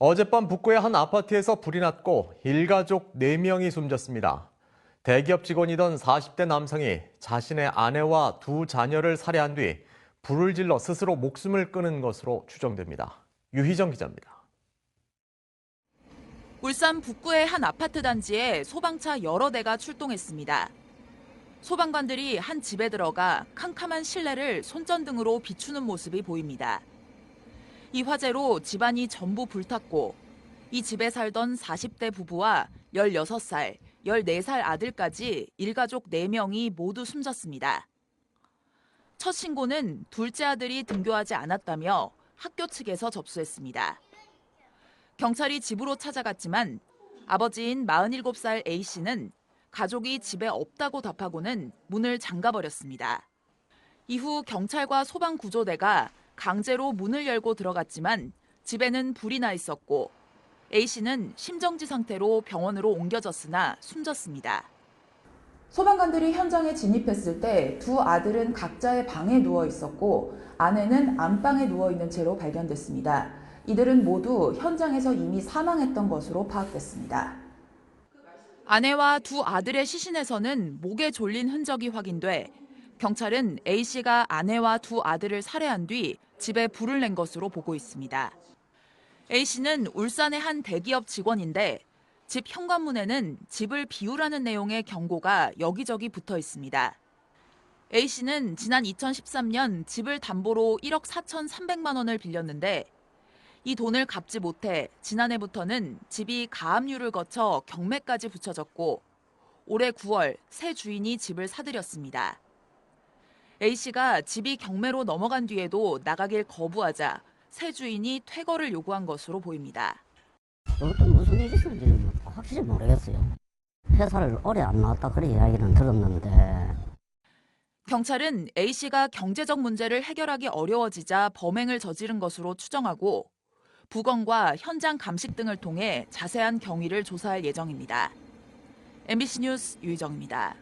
어젯밤 북구의 한 아파트에서 불이 났고 일가족 4명이 숨졌습니다. 대기업 직원이던 40대 남성이 자신의 아내와 두 자녀를 살해한 뒤 불을 질러 스스로 목숨을 끊은 것으로 추정됩니다. 유희정 기자입니다. 울산 북구의 한 아파트 단지에 소방차 여러 대가 출동했습니다. 소방관들이 한 집에 들어가 캄캄한 실내를 손전등으로 비추는 모습이 보입니다. 이 화재로 집안이 전부 불탔고 이 집에 살던 40대 부부와 16살, 14살 아들까지 일가족 4명이 모두 숨졌습니다. 첫 신고는 둘째 아들이 등교하지 않았다며 학교 측에서 접수했습니다. 경찰이 집으로 찾아갔지만 아버지인 47살 A씨는 가족이 집에 없다고 답하고는 문을 잠가버렸습니다. 이후 경찰과 소방구조대가 강제로 문을 열고 들어갔지만 집에는 불이 나 있었고 A씨는 심정지 상태로 병원으로 옮겨졌으나 숨졌습니다. 소방관들이 현장에 진입했을 때 두 아들은 각자의 방에 누워 있었고 아내는 안방에 누워 있는 채로 발견됐습니다. 이들은 모두 현장에서 이미 사망했던 것으로 파악됐습니다. 아내와 두 아들의 시신에서는 목에 졸린 흔적이 확인돼 경찰은 A씨가 아내와 두 아들을 살해한 뒤 집에 불을 낸 것으로 보고 있습니다. A씨는 울산의 한 대기업 직원인데 집 현관문에는 집을 비우라는 내용의 경고가 여기저기 붙어 있습니다. A씨는 지난 2013년 집을 담보로 1억 4,300만 원을 빌렸는데 이 돈을 갚지 못해 지난해부터는 집이 가압류를 거쳐 경매까지 붙여졌고 올해 9월 새 주인이 집을 사들였습니다. A씨가 집이 경매로 넘어간 뒤에도 나가길 거부하자 새 주인이 퇴거를 요구한 것으로 보입니다. 이것도 무슨 일이 있었는지 확실히 모르겠어요. 회사를 오래 안 나왔다 그런 이야기는 들었는데 경찰은 A씨가 경제적 문제를 해결하기 어려워지자 범행을 저지른 것으로 추정하고 부검과 현장 감식 등을 통해 자세한 경위를 조사할 예정입니다. MBC 뉴스 유희정입니다.